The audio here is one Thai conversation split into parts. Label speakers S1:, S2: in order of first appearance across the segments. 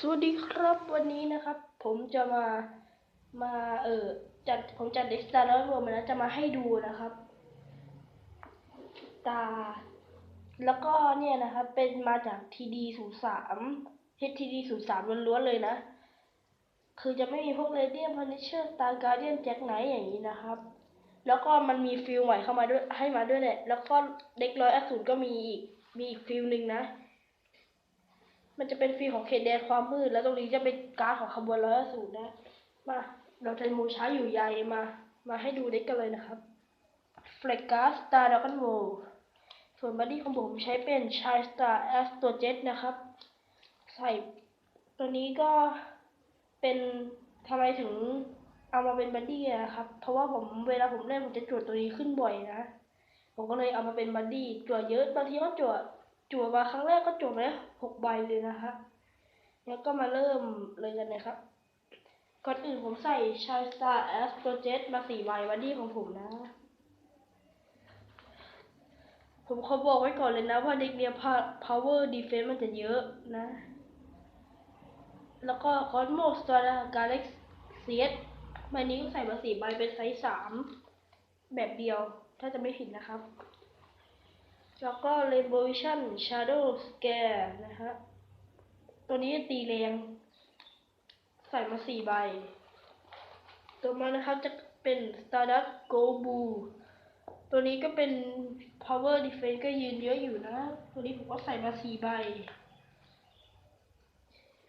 S1: สวัสดีครับวันนี้นะครับ ผมจะมามาเออจัดผมจัดเด็กสตาร์แล้วรวมนะจะมาให้ดูนะครับ ตา แล้วก็เนี่ยนะครับ เป็นมาจาก TD 0 3 HTD 0 3ล้วนๆเลยนะ คือจะไม่มีพวกเรเดียมพันิเชอร์ตาการเดียนแจ็คไนท์อย่างนี้นะครับ แล้วก็มันมีฟิลใหม่เข้ามาด้วยให้มาด้วยแหละแล้วก็เด็กร้อยอสูรก็มีอีกมีอีกฟิลหนึ่งนะ มันจะเป็นฟีของเขตแดนความมืด แล้วตรงนี้จะเป็นการ์ดของขบวนร้อยสูนะ มาเราจะมูช้าอยู่ใยมา มาให้ดูเด็กกันเลยนะครับเฟลกการ์ดสตาร์ดกันโวส่วนบัดดี้ของผมใช้เป็นชายสตาร์แอสตัวเจ็ตนะครับ ใส่ตัวนี้ก็เป็นทำไมถึงเอามาเป็นบัดดี้นะครับ เพราะว่าผมเวลาผมเล่นผมจะจวดตัวนี้ขึ้นบ่อยนะ ผมก็เลยเอามาเป็นบัดดี้จวดเยอะบางทีก็จวด จั่วมาครั้งแรกก็จั่วมาได้หกใบเลยนะคะแล้วก็มาเริ่มเลยกันนะครับ ก่อนอื่นผมใส่ชายสตาร์แอสโตรเจตมาสี่ใบวันดี้ของผมนะ ผมขอบอกไว้ก่อนเลยนะว่าเด็กเนี้ย power defense มันจะเยอะนะ แล้วก็คอนโมสตาร์กาเล็กเซียสใบนี้ก็ใส่มาสี่ใบเป็นไซส์สามแบบเดียว ถ้าจะไม่ผิดนะครับ แล้วก็ Revolution Shadow Scare นะฮะ ตัวนี้ตีแรง ใส่มาสี่ใบตัวมานะครับจะเป็น Stardust Go Blue ตัวนี้ก็เป็น Power Defense ก็ยืนเยอะอยู่นะ ตัวนี้ผมก็ใส่มาสี่ใบ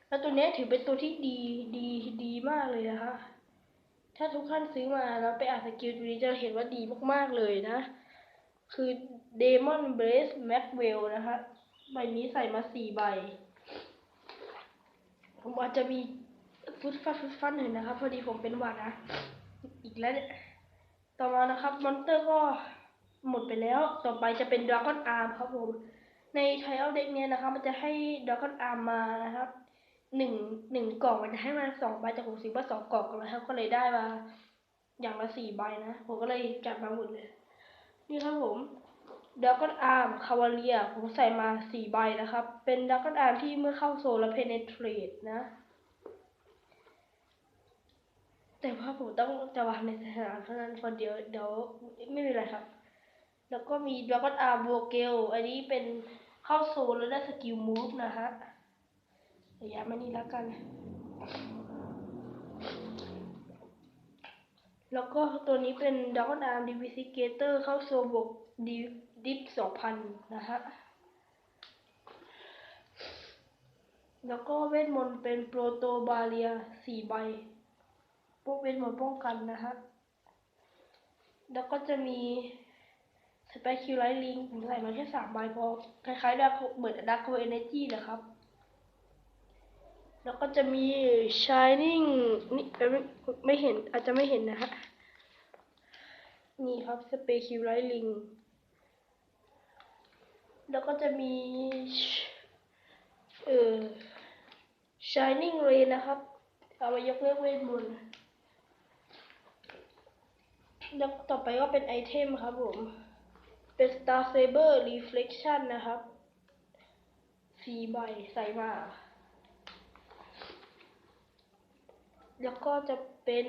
S1: แล้วตัวนี้ถือเป็นตัวที่ดีดีดีมากเลยนะคะถ้าทุกท่านซื้อมาแล้วไปอ่านสกิลตัวนี้จะเห็นว่าดีมากๆเลยนะ คือ Demon Blaze Maxwell นะฮะใบนี้ใส่มาสี่ใบ ผมอาจจะมีฟุตฟัดฟุตฟัดหน่อยนะครับ พอดีผมเป็นหวัดนะ อีกแล้วเนี่ยต่อมานะครับมอนเตอร์ก็หมดไปแล้ว ต่อไปจะเป็น Dragon Arm ครับผม ในไทเอาเด็กเนี่ยนะครับ มันจะให้ Dragon Arm มมานะครับหนึ่งหนึ่งกล่องมันจะให้มาสองใบแต่ผมซื้อมาสองกล่องแล้วก็เลยได้มาอย่างละสี่ใบนะ ผมก็เลยจัดมาหมดเลย นี่ครับผมดักกอนอาร์มคาวาเลียผมใส่มาสี่ใบนะครับ เป็นดักกอนอาร์มที่เมื่อเข้าโซลแล้วเพเนเทรตนะ แต่ว่าผมต้องจะวางในสนามเท่านั้นคนเดียวเดี๋ยวไม่มีอะไรครับ แล้วก็มีดักกอนอาร์มโวเกล อันนี้เป็นเข้าโซลแล้วได้สกิลมูฟนะฮะระยะมานี่แล้วกัน แล้วก็ตัวนี้เป็นด r ก g น n า r m ดิวิซิเกเตอร์เข้าโซบกดิดิฟสองพันนะฮะ แล้วก็เวทมนต์เป็นโปรโตบาเรียสี่ใบ พวกเวทมนต์ป้องกันนะฮะ แล้วก็จะมีสเปคิวไลท์ลิงผมใส่มาแค่สามใบพอ คล้ายๆดักเหมือนดักโคเอเนจีนะครับ แล้วก็จะมี Shining นี่ไม่ไม่เห็นอาจจะไม่เห็นนะฮะ นี่ครับ Space Q Light Ring แล้วก็จะมี เอ่อ Shining Ray นะครับ เอาไว้ยกเลิกเวทมนต์แล้วต่อไปก็เป็นไอเทมครับผม เป็น Star Saber Reflection นะครับ สีใบใส่มา แล้วก็จะเป็น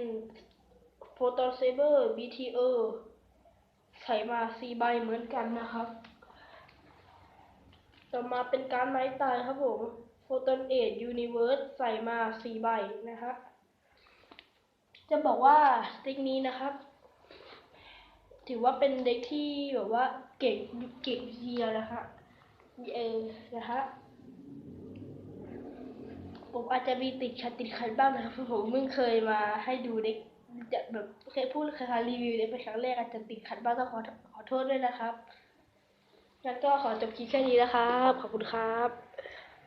S1: Photon Saber BTO ใส่มาสี่ใบเหมือนกันนะครับ ต่อมาเป็นการไม้ตายครับผม Photon Age Universe ใส่มาสี่ใบนะครับจะบอกว่าเด็กนี้นะครับ ถือว่าเป็นเด็กที่แบบว่าเก่งเก่งเทียนะคะเออนะฮะ ผมอาจจะมีติดขัดติดขัดบ้างนะครับผมเพิ่งเคยมาให้ดูเด็กจะแบบเคยพูดเคยรีวิวเด็กเป็นครั้งแรกอาจจะติดขัดบ้างต้องขอขอโทษด้วยนะครับงั้นก็ขอจบคลิปแค่นี้นะครับ ขอบคุณครับ